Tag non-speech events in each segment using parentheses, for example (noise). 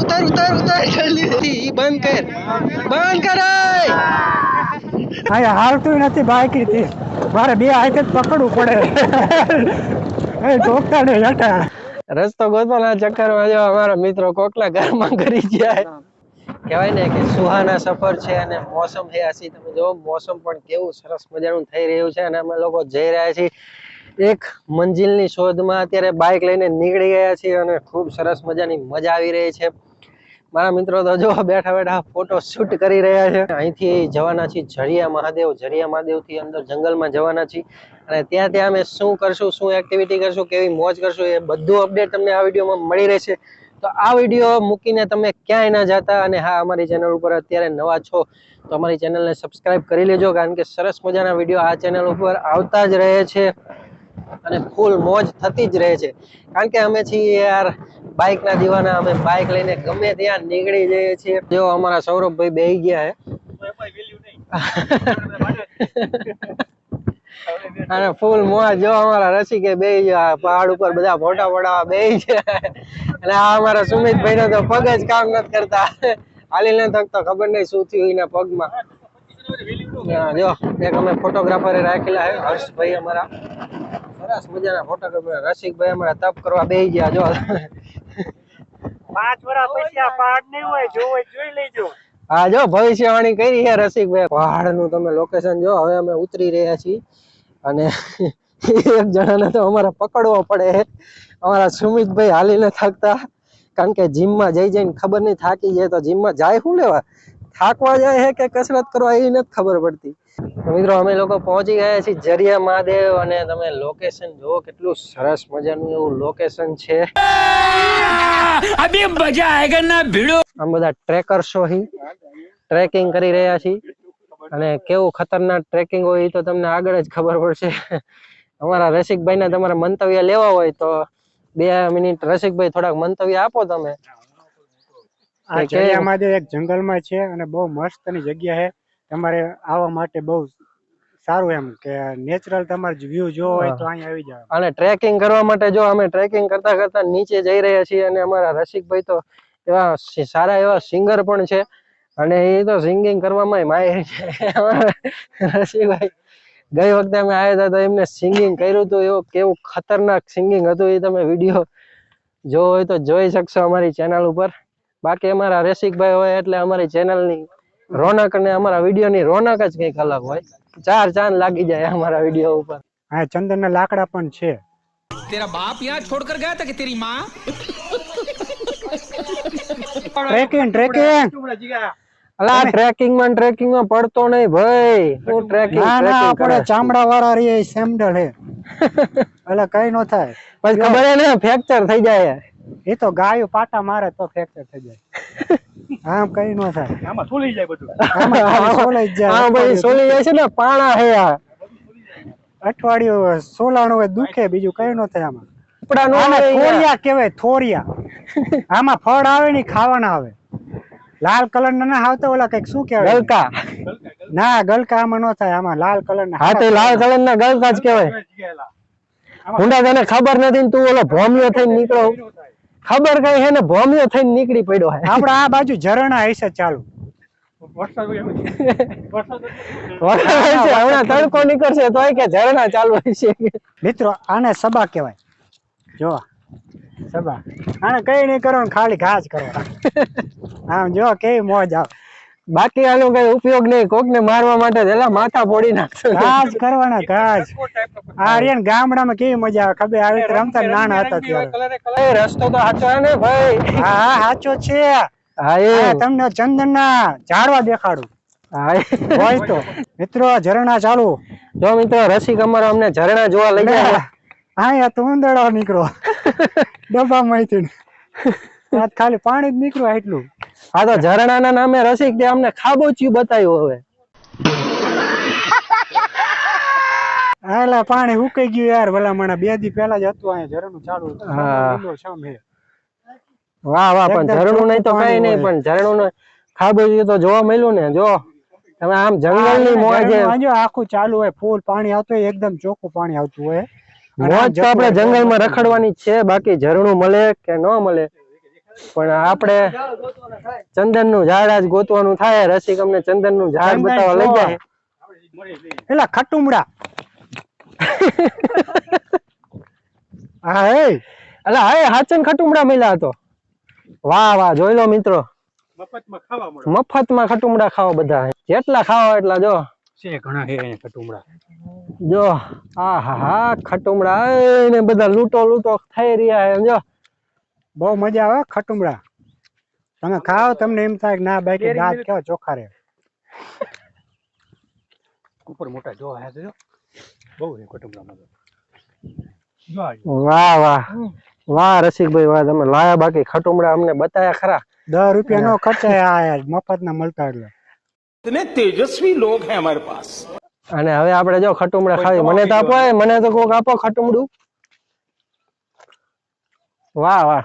ઉતાર ઉતાર ઉતાર. જલ્દી બંધ કર. બંધ કરાય. અહીંયા હાલતું નથી બાઈકથી મારે બે હાથે જ પકડવું પડે. એ ઢોકતા ને જટા રસ્તો ગોતવાના ચક્કરમાં જો અમારા મિત્રો કોકલા ઘરમાં કરી જાય કહેવાય ને કે સુહાના સફર છે અને મોસમ છે. આસી તમે જો મોસમ પણ કેવું સરસ મજાનું થઈ રહ્યું છે અને અમે લોકો જઈ રહ્યા છીએ. એક મંજિલની શોધમાં અત્યારે બાઇક લઈને નીકળી ગયા છીએ અને ખૂબ સરસ મજાની મજા આવી રહી છે. મારા મિત્રો તો જો બેઠા બેઠા ફોટો શૂટ કરી રહ્યા છે. અહીંથી જવાના છીએ ઝરિયા મહાદેવ ઝરિયા મહાદેવથી અંદર જંગલમાં જવાના છીએ. અને ત્યાં ત્યાં અમે શું કરશું, શું એક્ટિવિટી કરશું, કેવી મોજ કરશું એ બધું અપડેટ તમને આ વિડીયોમાં મળી રહેશે. તો આ વીડિયો મૂકીને તમે ક્યાંય ના જતા અને હા, અમારી ચેનલ ઉપર અત્યારે નવા છો, તો અમારી ચેનલને સબસ્ક્રાઈબ કરી લેજો, કારણ કે સરસ મજાના વીડિયો આ ચેનલ ઉપર આવતા જ રહે છે. અને ફૂલ મોજ થતી જ રહે છે. કારણ કે અમે છીએ યાર બાઇક ના દીવાના અમે બાઇક લઈને ગમે ત્યાં નીકળી જઈએ છીએ. જો અમારા સૌરભભાઈ બેહી ગયા છે (laughs) અને ફૂલ મોજ જો અમારા રસિકે બે પહાડ ઉપર બધા ફોટા પડાવવા બે છે અને આ અમારા સુમિતભાઈ નો તો પગ જ કામ નથી કરતા. હાલી ન થકતો ખબર નહીં શું થયું એના પગમાં. હા, જો એક અમે ફોટોગ્રાફરે રાખેલા છે હર્ષભાઈ અમારા. સરસ મજાના ફોટોગ્રાફર રસિકભાઈ અમારા તપ કરવા બેહી ગયા જો. પાંચ વર્ષ પછી આ પહાડ નહીં હોય જોવો જોઈ લેજો. હા જો ભવિષ્યવાણી કરી છે રસિકભાઈ. પહાડનું તમે લોકેશન જો હવે અમે ઉતરી રહ્યા છીએ. અને એક જણાને તો અમારે પકડવો પડે. અમારા સુમિતભાઈ હાલી ને થાકતા. કારણ કે જીમમાં જઈ જઈને ખબર નહીં થાકી જાય તો જીમમાં જાય શું લેવા? થાકવા જાય છે કે કસરત કરવા એ નથી ખબર પડતી. મિત્રો અમે લોકો પહોંચી ગયા છીએ જરિયા મહાદેવ અને તમે લોકેશન જુઓ કેટલું સરસ મજાનું એવું લોકેશન છે. આમ બધા ટ્રેકર ટ્રેકિંગ કરી રહ્યા છીએ. અને કેવું ખતરનાક ટ્રેકિંગ હોય તો તમને આગળ જ ખબર પડશે. અમારા રસિકભાઈ ને તમારા મંતવ્ય લેવા હોય તો બે મિનિટ રસિકભાઈ થોડાક મંતવ્ય આપો તમે. આ કે- જરિયામાં જે એક જંગલમાં છે અને બહુ મસ્તની જગ્યા છે. તમારે આવવા માટે બહુ સારું એમ કે નેચરલ તમારે વ્યૂ જોવો હોય તો અહીંયા આવી જાવ અને ટ્રેકિંગ કરવા માટે જો અમે ટ્રેકિંગ કરતા કરતા નીચે જઈ રહ્યા છીએ અને અમારા રસિકભાઈ તો એવા સારા એવા સિંગર પણ છે. અને એ તો સિંગિંગ કરવામાં માહિર છે. રસિકભાઈ ગઈ વખતે અમે આવ્યા હતા તો એમને સિંગિંગ કર્યું હતું. એવું કેવું ખતરનાક સિંગિંગ હતું. એ તમે વીડિયો જો હોય તો જોઈ શકશો અમારી ચેનલ ઉપર. બાકી અમારા રેસિકભાઈ હોય એટલે અમારી ચેનલની રોનક અને અમારા વીડિયો ની રોનક જ કંઈક અલગ હોય. ચાર ચાંદ લાગી જાય અમારા વીડિયો ઉપર. હા ચંદનના લાકડા પણ છે. તેરા બાપ યહાં છોડકર ગયા હતા કે તેરી માં? ટ્રેકિંગ ટ્રેકિંગ અલા ટ્રેકિંગમાં ટ્રેકિંગમાં પડતો નહીં ભાઈ. હું ટ્રેકિંગ ના ના આપણે ચામડા વાળા રહીએ સેમડલ હે. એટલે કઈ નો થાય. પછી ખબર હે ને ફ્રેક્ચર થઈ જાય. એ તો ગાયો પાટા મારે તો ફ્રેક્ચર થઈ જાય. (laughs) આમ કઈ નો થાય. આમાં સોલી જાય બધું. આમાં સોલાઈ જ હા ભાઈ સોલી જાય છે ને પાણા હે આ. અઠવાડિયું સોલાણું હોય દુખે બીજું કઈ નો થાય આમાં. કપડા નો. થોરિયા કહેવાય થોરિયા. (laughs) આમાં ફળ આવે ને ખાવાના આવે. લાલ કલર ના ના આવતા ઓલા કંઈક શું કેવાય ગલકા. ના ગલકા આમાં નો થાય આમાં લાલ કલર ના હા તો લાલ કલર ના ગલકા જ કેવાય ઊંડા તને ખબર નથી તું ઓલો ભોમિયો થઈને નીકળો. ખબર કઈ હે ને ભોમિયો થઈને નીકળી પડ્યો હે. આપણે આ બાજુ ઝરણા હશે ચાલુ. હમણાં તડકો નીકળશે તોય કે ઝરણા ચાલુ હશે. મિત્રો આને સબા કહેવાય. જો સબા આને કઈ નહીં કરો ખાલી ઘાસ કરો. આમ જો કેવી મોજ આવે. બાકી આનો કઈ ઉપયોગ નહીં. કોક ને મારવા માટે એલા માથા ફોડી નાખશો. કાજ કરવાના કાજ. આ રે ગામડામાં કેવી મજા આવે? ખબર આવી રમતા નાના હતા ત્યારે. એ રસ્તો તો સાચો હે ને ભાઈ. હા હા સાચો છે. હા એ. તમને ચંદન ના ઝાડવા દેખાડું. હા હોય તો. મિત્રો ઝરણા ચાલુ. જો મિત્રો રસિક અમારો અમને ઝરણા જોવા લઈ ગયા. હા તો ઉંદરડો નીકળો. (laughs) ડબ્બા માંથી ખાલી પાણી જ નીકળ્યું એટલું હા તો ઝરણાના નામે રસિક તે અમને ખાબોચ્યું બતાવ્યું હવે. આલા પાણી ઉકાઈ ગયું યાર ભલા મને બે દી પહેલા જ હતું અહીંયા ઝરણું ચાલુ હતું. વાહ વાહ પણ ઝરણું નહીં તો કઈ નહીં પણ ઝરણું ખાબોચ્યું તો જોવા મળ્યું ને જો. તમે આમ જંગલની મોજ છે. આખું ચાલુ હોય ફૂલ પાણી આવતું હોય એકદમ ચોખ્ખું પાણી આવતું હોય. મોજ તો આપણે જંગલમાં રખડવાની છે બાકી ઝરણું મળે કે ન મળે પણ આપણે ચંદનનું ઝાડ આજ ગોતવાનું થાય રસિક અમને ચંદનનું ઝાડ બતાવવા લઈ જાય એલા ખટુમડા. હા હે. અલા હે હાચન ખટુમડા મળ્યા હતો. વાહ વાહ જોઈ લો મિત્રો. મફતમાં માં ખટુમડા ખાઓ બધા જેટલા ખાઓ એટલા જો. છે ઘણા હે અહીંયા ખટુમડા. જો આ હા હા ખટુમડા ને બધા લૂંટો લૂંટો થઈ રહ્યા છે જો. બહુ મજા આવે ખટુમડા તમે ખાઓ તમને એમ થાય કે ના બાકી દાંત કેવા ચોખ્ખા રહે ઉપર મોટા જો હે જો બહુ હે ખટુમડામાં તો જો આ જો. વાહ વાહ વાહ રસિકભાઈ વાહ તમે લાયા બાકી ખટુમડા અમને બતાયા ખરા દસ રૂપિયા નો ખર્ચાય આ યાર મફત ના મળતા એટલે इतने तेजस्वी लोग हैं हमारे पास અને હવે આપણે જો ખટુમડા ખાવી મને તો આપો એ, મને તો કોક આપો ખટુમડું વાહ વાહ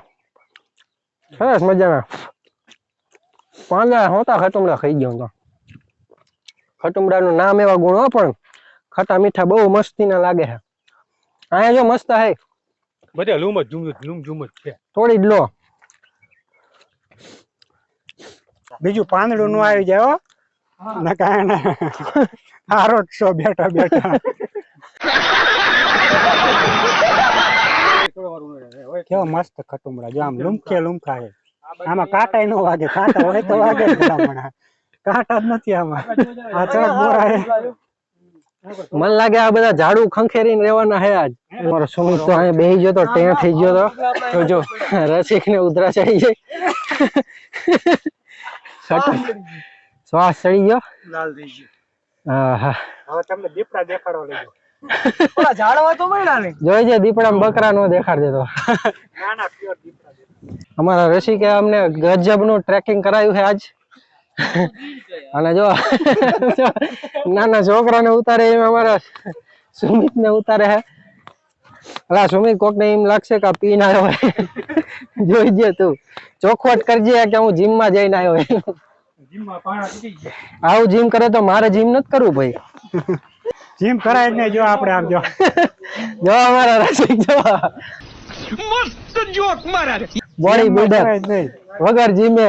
સરસ મજાના. પાંદડા હોતા ખટુમડા ખાઈ ગયો તો. ખટુમડાનું નામ એવા ગુણ હો પણ ખટા મીઠા બહુ મસ્તીના લાગે છે. અહીંયા જો મસ્ત હે. બધા લૂમ જ ઝૂમ લૂમ ઝૂમ જ છે. થોડી જ લો. બીજું પાંદડું નું આવી જાય હો. ના કારણે હારો છો બેઠા બેઠા. (laughs) કેવો મસ્ત ખટુમડા જો આમ લુમકે લુમકા છે. આમાં કાંટા નો વાગે કાંટા હોય તો વાગે જ (laughs) કાંટા જ નથી આમાં. આ ચડક બોરા મને લાગે આ બધા ઝાડુ ખંખેરીને રહેવાના હે આજ. મારો સુમિત તો અહીંયા બેહી ગયો તો ટેણ થઈ ગયો તો. જો રસિક ને ઉધરા ચડી જાય શ્વાસ ચડી ગયો. લાલ થઈ ગયો. હા હા. હવે તમને દીપડા દેખાડવા લઈ જાઓ. જોઈજે દીપડામાં બકરા નો દેખાડ દેતો ના ના પ્યોર દીપડા અમારા રસિકે અમને ગજબનું ટ્રેકિંગ કરાયું છે આજ. અને જો નાના છોકરાને ઉતારે એમ અમારા સુમિત ને ઉતારે હે અલા સુમિત કોક ને એમ લાગશે કે પીન આવ્યો હોય. જોઈ જે તું. ચોખવટ કરજે કે હું જીમમાં જઈને આવ્યો હોય. જીમમાં પાણા આવું જીમ કરે તો મારે જીમ નથી કરવું ભાઈ. જીમ કરાય જ જો આપણે આમ જો. જો અમારા રસિક જો. મસ્ત જોક મારા બોડી બિલ્ડર વગર જીમે.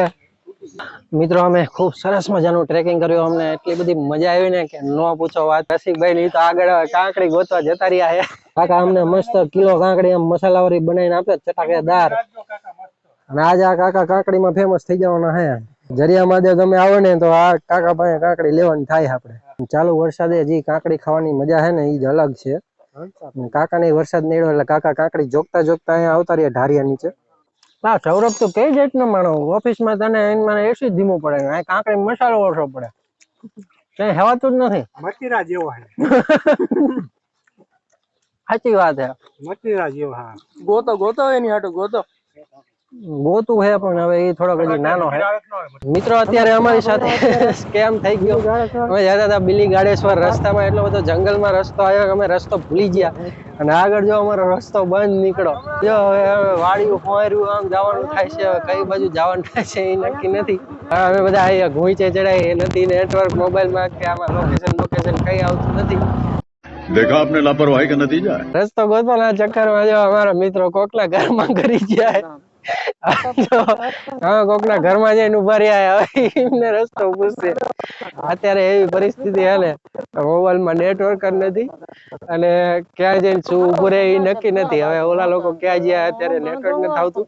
મિત્રો અમે ખૂબ સરસ મજાનું ટ્રેકિંગ કર્યું. અમને એટલી બધી મજા આવી ને કે નો પૂછો વાત. રસિકભાઈ ની તો આગળ કાંકડી ગોતવા જતા રહ્યા છે. કાકા અમને મસ્ત કિલો કાંકડી આમ મસાલાવાળી બનાવીને આપે ચટાકેદાર અને આજે આ કાકા કાંકડીમાં ફેમસ થઈ જવાના હે જરિયામાં જો તમે આવો ને તો આ કાકા પાસે કાંકડી લેવાની થાય આપણે. ચાલુ વરસાદે હજી કાંકડી ખાવાની મજા હે ને એ જ અલગ છે. કાકા ને વરસાદ નડ્યો એટલે કાકા કાંકડી જોગતા જોગતા અહીંયા આવતા રહ્યા ઢારિયા નીચે. હા સૌરભ તો કઈ જાત નો માણો ઓફિસમાં તને એને મને એસી ધીમું પડે ને આ કાંકડી મસાલો ઓછો પડે. કઈ હેવાતું જ નથી. મતીરા જેવો હે. સાચી વાત હે. મતીરા જેવો હા. ગોતો ગોતો એની હાટો ગોતો. ગોતું હે પણ હવે એ થોડોક નાનો હે. મિત્રો અત્યારે અમારી સાથે સ્કેમ થઈ ગયો. અમે જતા હતા બિલી ગાડેશ્વર રસ્તામાં એટલો બધો જંગલમાં રસ્તો આવ્યો અમે રસ્તો ભૂલી ગયા. અને આગળ જો અમારો રસ્તો બંધ નીકળો જો હવે વાડિયું હોર્યું આમ જવાનું થાય છે કઈ બાજુ જવાનું થાય છે એ નક્કી નથી. અમે બધા અહીંયા ઘૂંચે ચડાય એ નથી નેટવર્ક મોબાઈલમાં કે આમાં લોકેશન લોકેશન કઈ આવતું નથી. દેખા આપને લાપરવાહી કે નતીજા રસ્તો ગોતવાના ચક્કરમાં જો અમારા મિત્રો કોકલા ઘરમાં કરી જાય. હવે કોકના ઘરમાં જઈને ઊભા રહ્યા હવે એમને રસ્તો પૂછશે અત્યારે એવી પરિસ્થિતિ હાલે. મોબાઈલમાં નેટવર્ક જ નથી. અને ક્યાં જઈને શું ઉભું રહે એ નક્કી નથી. હવે ઓલા લોકો ક્યાં ગયા અત્યારે નેટવર્ક નથી આવતું.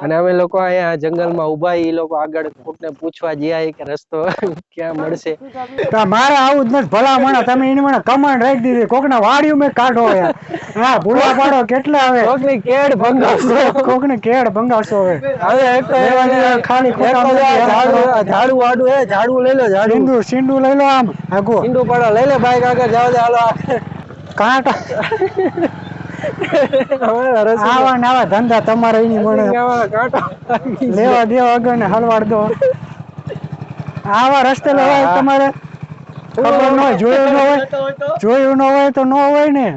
અને અમે લોકો અહીંયા જંગલમાં ઊભા એ લોકો આગળ કોકને પૂછવા ગયા કે રસ્તો ક્યાં મળશે. મારે આવું જ નથી. ભલા મણા તમે એની મને કમાન્ડ રાખી દીધી. કોકના વાડિયું મેં કાઢો યાર હા ભૂલા પાડો કેટલા હવે. કોકની કેડ ભંગાવશો. કોકને કેડ ભંગાવશો. નથી. ઝાડુ આ ઝાડુ હે ઝાડુ લઈ લો ઝાડુ. સિંડુ લઈ લો આમ. આગો સિંડુ પડો લઈ લે બાઈક આગળ જાવ દે હાલો. કાંટ. આવા ને આવા ધંધા તમારે એની મને લેવા દેવા વગર ને હલવાડ દો. આવા રસ્તે લેવાય તમારે. ખબર ન હોય જોયું ન હોય જોયું ન હોય તો ન હોય ને.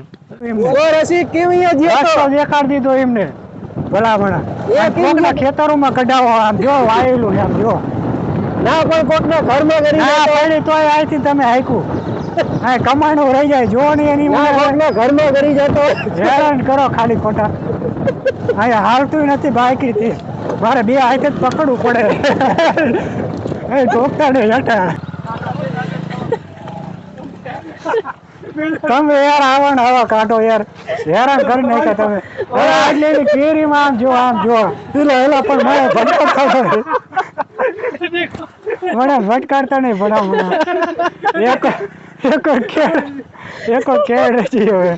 રસી કેવી? દેખાડી દીધો એમને. ભલામણા. કોકના ખેતરોમાં કઢાવો આમ જો વાયેલું છે આમ જો. ના પણ કોકના ઘરમાં કરી ના. પડી તોય તમે હાઈકું હા કમાણું રહી જાય જો ને એની કોકના ઘરમાં કરી જતો હેરાન કરો ખાલી ખોટા. હા હાલતું નથી બાઈકી થી મારે બે હાથે જ પકડવું પડે. (laughs) એ ઢોકતા ને હેઠા. તમે યાર આવો ને આવો કાઢો યાર. હેરાન કરી (laughs) નાખ્યા તમે. હવે આટલી એની કેરીમાં આમ જો આમ જો. પેલો એલા પણ મને ભટકતા મને ભટકાડતા નહીં ભણા મને એક એક ખેડ. એક ખેડ છે હવે.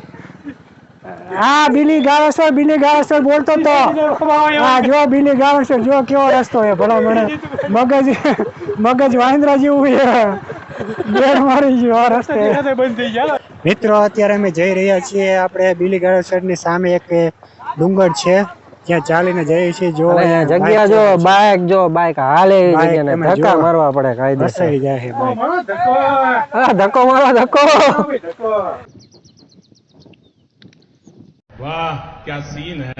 હા બિલી ગાવસર બિલી ગાવસર બોલતો તો. હા જો બિલી ગાવસર જો કેવો રસ્તો છે. ભલા મને મગજ મગજ વાંદરા જેવું છે. બેર મારી ગયો આ રસ્તે. મિત્રો અત્યારે અમે જઈ રહ્યા છીએ આપણે બીલીગાળા શહેરની સામે એક ડુંગર છે. ત્યાં ચાલીને જઈએ છીએ જો જગ્યા જો બાઇક જો બાઇક હાલે જગ્યાને ધક્કા મારવા પડે કાયદેસર ફસાઈ જાય છે બાઇક હા ધક્કો મારો ધક્કો. વાહ ક્યા સીન હે?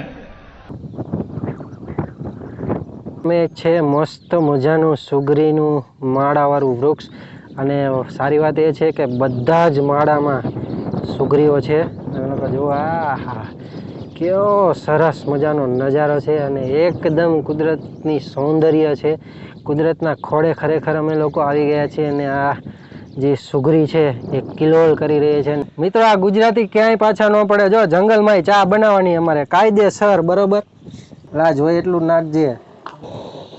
મેં છે મસ્ત મજાનું સુગરીનું માળાવાળું વૃક્ષ. અને સારી વાત એ છે કે બધા જ માળામાં સુગરીઓ છે. તમે લોકો જુઓ આ કેવો સરસ મજાનો નજારો છે અને એકદમ કુદરતની સૌંદર્ય છે. કુદરતના ખોળે ખરેખર અમે લોકો આવી ગયા છીએ અને આ જે સુગરી છે એ કિલોલ કરી રહી છે. મિત્રો, આ ગુજરાતી ક્યાંય પાછા ન પડે. જો જંગલમાં ચા બનાવવાની અમારે કાયદેસર બરોબર. લાજ હોય એટલું નાખજે.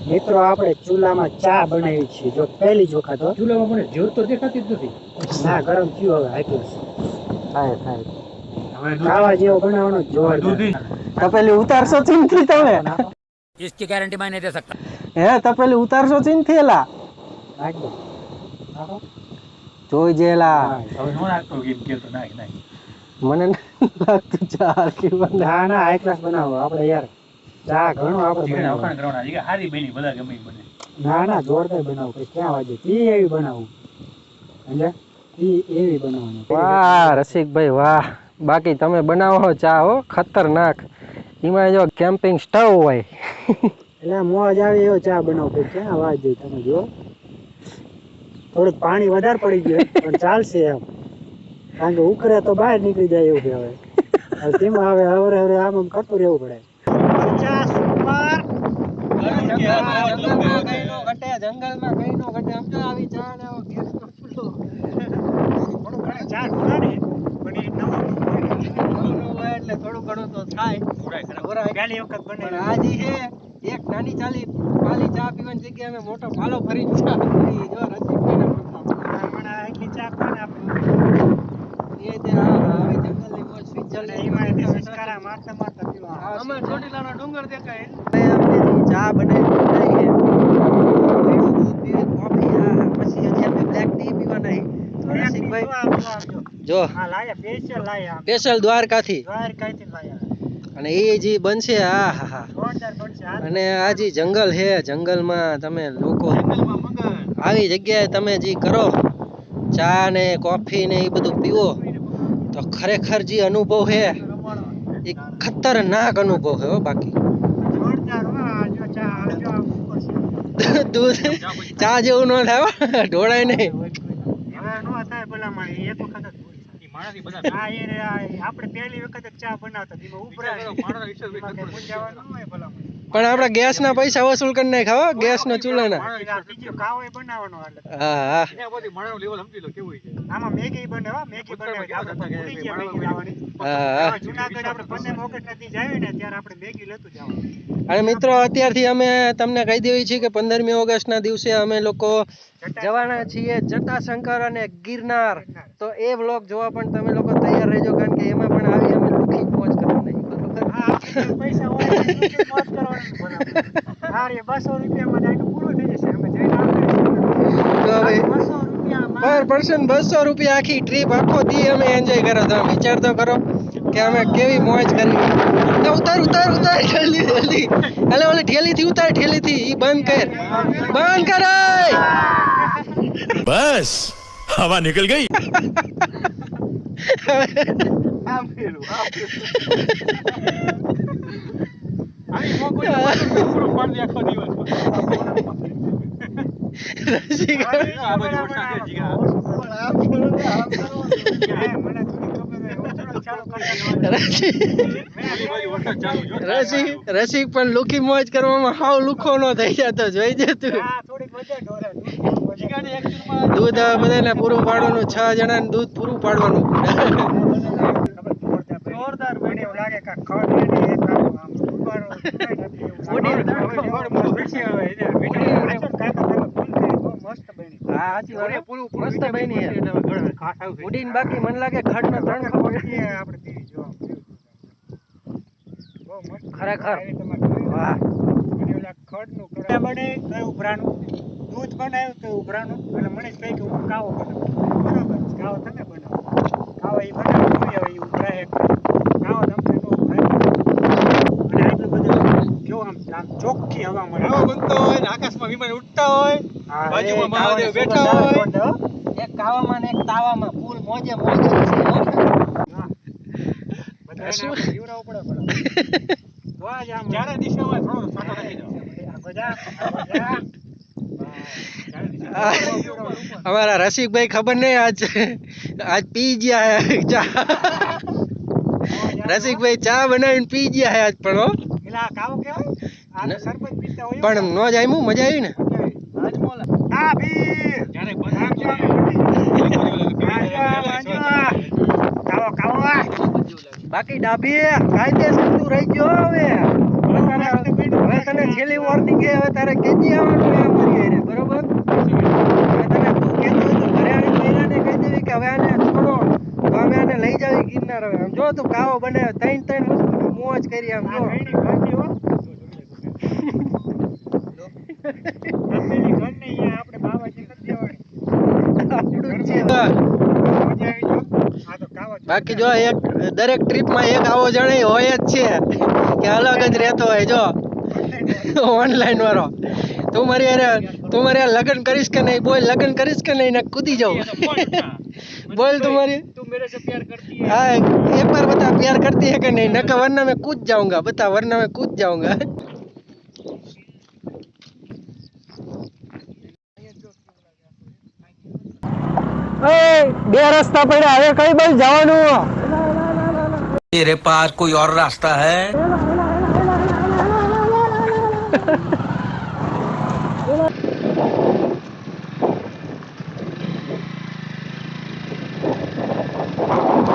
મિત્રો આપણે ચૂલામાં ચા બનાવી છે જો પહેલી જ વખત હો. ચૂલામાં મને જોર તો દેખાતી જ નથી ના ગરમ થયું હવે હાઈ ક્લાસ થાય થાય ખાવા જેવો બનાવવાનો જ જોરદાર તપેલી ઉતારશો ચીનથી તમે इसकी गारंटी मैं नहीं दे सकता હે તપેલી ઉતારશો ચીનથી એલા નાખ દો. જોઈ જેલા હવે નો નાખતો ગેમ ખેલતો નાખ નાખ મને નથી (laughs) લાગતું ચાર કે બને. ના ના હાઈ ક્લાસ બનાવો આપણે યાર ચા ઘણો આપણે જીગને બનાવો વખાણ કરવાના જીગા હારી બની બધા ગમે ઈ બને. ના ના જોરદાર બનાવો. કે ક્યાં વાગે? તી એવી બનાવું. એટલે તી એવી બનાવવાની. વાહ રસિકભાઈ વાહ. બાકી તમે બનાવો ચા હો. ખતરનાક. એમાં જો કેમ્પિંગ સ્ટવ હોય. એટલે મોજ આવે એવો ચા બનાવો. કે ક્યાં વાગે તમે જો થોડુંક પાણી વધારે પડી ગયું પણ ચાલશે એમ. કારણ કે ઉકરે તો બહાર નીકળી જાય એવું કહેવાય. હવે (laughs) હવે તેમાં હવે હવે હવે આમ આમ કરતું રહેવું પડે. જંગલમાં કઈ નો ઘટે જંગલમાં કઈ નો ઘટે સમજો આવી ચા ને આવો ગેસનો ચૂલો થોડું ઘણું ચા ઢોળાને પણ એ નવું નવું હોય એટલે થોડું ઘણું તો થાય પહેલી વખત પણ બનાવી છે એક નાની ચાલી પાલી ચા પીવાની જગ્યાએ અમે મોટો પાલો ફરી ચા પીવી. જો પ્રથમ. પણ એટલી ચા કોને આપણે એ તે આ આવી જંગલની મોજ સ્વિટ્ઝરલેન્ડ એમાં સંસ્કારા મારતા મારતા પીવા આમાં ચોટીલાનો ડુંગર દેખાય આપણે જે ચા બનાવી બનાવી છે પીળું દૂધ પીવી કોફી હા પછી હજી અમે બ્લેક ટી પીવાના છે. તો રસિકભાઈ જો. હા લાયા સ્પેશિયલ લાયા સ્પેશિયલ દ્વારકાથી. અને એ જે બનશે આ હા હા. અને આ જે જંગલ છે જંગલમાં તમે લોકો આવી જગ્યાએ તમે જે કરો ચા ને કોફી ને એ બધું પીવો તો ખરેખર જે અનુભવ છે એ ખતરનાક અનુભવ છે બાકી. હો. દૂધ ચા જેવું ન થાય હો. ઢોળાય નહીં હવે નો થાય ભલામણ એક વખત જ ઈ માણસી બધા હા એ આ આપણે પહેલી વખત ચા બનાવતા એમાં માણસનો વિશ્વાસ હોય એમાં ન પણ આપણે ગેસના પૈસા વસૂલ કરી નાખ્યા હો ગેસના ચૂલાના. હા હા. આમાં મેગી બને મેગી બને ઓગસ્ટ ને અને મિત્રો અત્યારથી અમે તમને કહી દેવી છીએ કે પંદરમી ઓગસ્ટના દિવસે અમે લોકો જવાના છીએ જટાશંકર અને ગિરનાર. તો એ વ્લોગ જોવા પણ તમે લોકો તૈયાર રહેજો કારણ કે એમાં પણ આવી અમે દુઃખી મોજ કરવાની બરોબર હા આપણે જો (laughs) (laughs) બસો રૂપિયા આખી ટ્રીપ આખો દી અમે એન્જોય કરો તમે વિચાર તો કરો કે અમે કેવી મોજ કરી. ઉતાર ઉતાર ઉતાર જલ્દી જલ્દી એટલે ઓલી ઠેલીથી ઉતાર ઠેલીથી. ઈ બંધ કર. બંધ કર બસ હવા નીકળ ગઈ. આમ ફેરું આમ રસિક. પણ લુખી મોજ કરવામાં હાવ લુખો નો થઈ જતો જોઈ જે તું. ઠીકાને એક ચૂરમાં દૂધ બધાને પૂરું પાડવાનું છ જણાને દૂધ પૂરું પાડવાનું. જોરદાર લાગે (laughs) ઉડીને બાકી મને લાગે ખડ ના ત્રણ ખરેખર. ખડ અને. બને તો ઉભરાનું દૂધ બનાવ્યું તો ઉભરાનું એટલે મને કહે કે હું કાવો બનાવું. બરાબર કાવો તમે બનાવો. કાવો એ બનાવી હવે એ ઉભરાય એક કાવો તમને તો ઉભરાય અને આટલું બધું કેવું આમ ચોખ્ખી હવા મળે બનતો હોય ને આકાશમાં વિમાન ઉડતા હોય બાજુમાં મહાદેવ બેઠા હોય. એક કાવામાં ને એક તાવામાં ફૂલ મોજે મોજ અમારા રસિકભાઈ ખબર નહીં આજ આજ પી ગયા ચા. રસિકભાઈ ચા બનાવીને પી ગયા આજ પણ કાવો કેવાય? પણ નો. જામ્યું મજા આવી ને. બાકી ડાભી કાયદેસર તું રહી ગયો હવે. હવે તને છેલ્લી વોર્નિંગ કે હવે તારે કેજી આવવાનું એમ કરી હારે, બરોબર? હવે તને તું કહેતો તો ઘરે આવીને મહિલાને કહી દેવી કે હવે આને છોડો. તો અમે આને લઈ જાવી ગિરનાર હવે. આમ જો તું કાવો બને ત્રણ ત્રણ વસ્તુ મોજ કરી આમ જો ઘરની ઘરની હો. આપેલી ઘરની અહીંયા આપણે બાવાજી નથી દેવાની. આપણું જ છે મજા આવી જો. આ તો કાવો છે. બાકી જો એક દરેક ટ્રીપમાં એક આવો જણે હોય જ છે. કે અલગ જ રહેતો હોય જો. ઓનલાઈન વાળો. તું મારી અરે તું મારી લગ્ન કરીશ કે નહીં? બોલ લગ્ન કરીશ કે નહીં? ને કૂદી જાઉં. (laughs) બોલ તું મારી. હા. એક બાર બતા પ્યાર કરતી હે કે નહીં? નકા વરના મેં કૂદ જાઉંગા. બતા વરના મેં કૂદ જાઉંગા. બે રસ્તા પડ્યા હવે કઈ બાજુ જવાનું तेरे पास कोई और रास्ता है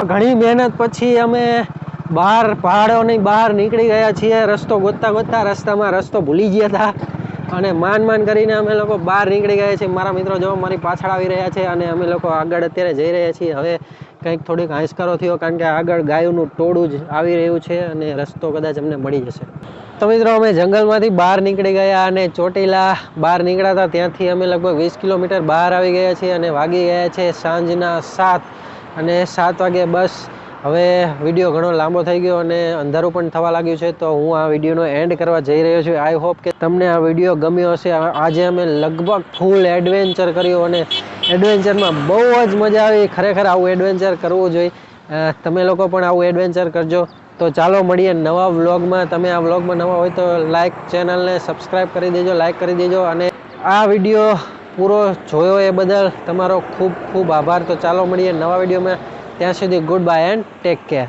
ઘણી મહેનત પછી અમે બહાર પહાડોની બહાર નીકળી ગયા છીએ રસ્તો ગોતતા ગોતતા રસ્તામાં રસ્તો ભૂલી ગયા હતા અને માન માન કરીને અમે લોકો બહાર નીકળી ગયા છીએ. મારા મિત્રો જો મારી પાછળ આવી રહ્યા છે અને અમે લોકો આગળ અત્યારે જઈ રહ્યા છીએ. હવે કંઈક થોડીક હાંસકારો થયો કારણ કે આગળ ગાયોનું ટોળું જ આવી રહ્યું છે અને રસ્તો કદાચ અમને મળી જશે. તો મિત્રો, અમે જંગલમાંથી બહાર નીકળી ગયા અને ચોટીલા બહાર નીકળ્યા હતા. ત્યાંથી અમે લગભગ વીસ કિલોમીટર બહાર આવી ગયા છીએ અને વાગી ગયા છે સાંજના સાત. અને સાત વાગે બસ હવે વીડિયો ઘણો લાંબો થઈ ગયો અને અંધારું પણ થવા લાગ્યું છે, તો હું આ વિડીયોનો એન્ડ કરવા જઈ રહ્યો છું. આઈ હોપ કે તમને આ વીડિયો ગમ્યો હશે. આજે અમે લગભગ ફૂલ એડવેન્ચર કર્યું અને એડવેન્ચરમાં બહુ જ મજા આવી. ખરેખર આવું એડવેન્ચર કરવું જોઈએ. તમે લોકો પણ આવું એડવેન્ચર કરજો. તો ચાલો મળીએ નવા વ્લોગમાં તમે આ વ્લોગમાં નવા હોય તો લાઇક ચેનલને સબસ્ક્રાઈબ કરી દેજો લાઇક કરી દેજો અને આ વીડિયો પૂરો જોયો એ બદલ તમારો ખૂબ ખૂબ આભાર. તો ચાલો મળીએ નવા વિડીયોમાં. ત્યાં સુધી good bye and take care